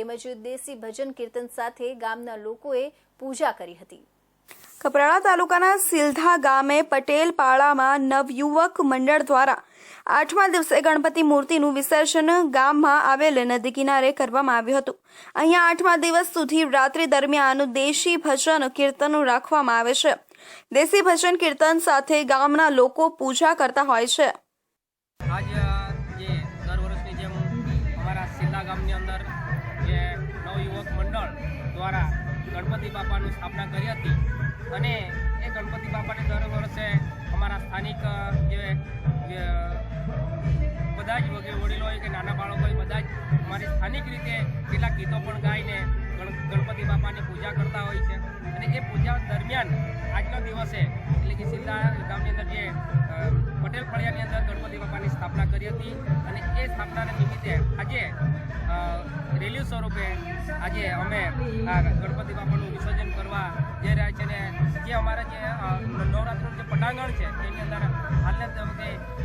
તેમજ દેશી ભજન કીર્તન સાથે ગામના લોકોએ પૂજા કરી હતી. કપરાડા તાલુકાના સિલધા ગામે પટેલ પાળામાં નવયુવક મંડળ દ્વારા આઠમા દિવસે ગણપતિ મૂર્તિનું વિસર્જન ગામમાં આવેલ નદી કિનારે કરવામાં આવ્યું હતું. અહીંયા આઠમા દિવસ સુધી રાત્રિ દરમિયાન દેશી ભજન કીર્તન રાખવામાં આવે છે. દેશી ભજન કીર્તન સાથે ગામના લોકો પૂજા કરતા હોય છે. આજ જે દર વર્ષની જેમ અમારા સિલ્લા ગામની અંદર જે નવયુવક મંડળ દ્વારા ગણપતિ બાપાની સ્થાપના કરી હતી. અને એ ગણપતિ બાપાને દર વર્ષે અમારા સ્થાનિક જે બધા જ વગેરે વડીલો હોય કે નાના બાળકો બધા જ અમારી સ્થાનિક રીતે કેટલાક ગીતો પણ ગાઈને ગણ- ગણપતિ બાપાની પૂજા કરતા હોય છે. અને એ પૂજા દરમિયાન આજના દિવસે એટલે કે સિલ્લા ગામની અંદર જે પટેલ ફળિયાની અંદર ગણપતિ બાપાની સ્થાપના કરી હતી. અને એ સ્થાપનાના નિમિત્તે આજે અ, સ્વરૂપે આજે અમે આ ગણપતિ બાપાનું વિસર્જન કરવા જઈ રહ્યા છે ને જે અમારા જે નવરાત્રિનું જે પટાંગણ છે એની અંદર હાલના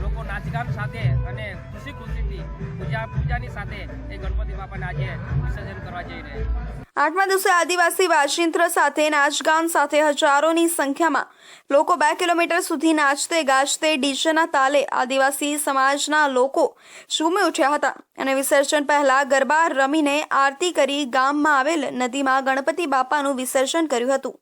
લોકો નાચગાન સાથે અને ખુશી ખુશીથી પૂજા પૂજાની સાથે એ ગણપતિ બાપાને આજે વિસર્જન કરવા જઈ રહ્યા આઠમા દિવસે આદિવાસી વાજિંત્ર સાથે નાચગાન સાથે હજારોની સંખ્યામાં લોકો બે કિલોમીટર સુધી નાચતે ગાજતે ડીજેના તાલે આદિવાસી સમાજના લોકો ઝૂમી ઉઠ્યા હતા અને વિસર્જન પહેલા ગરબા રમીને આરતી કરી ગામમાં આવેલ નદીમાં ગણપતિ બાપાનું વિસર્જન કર્યું હતું.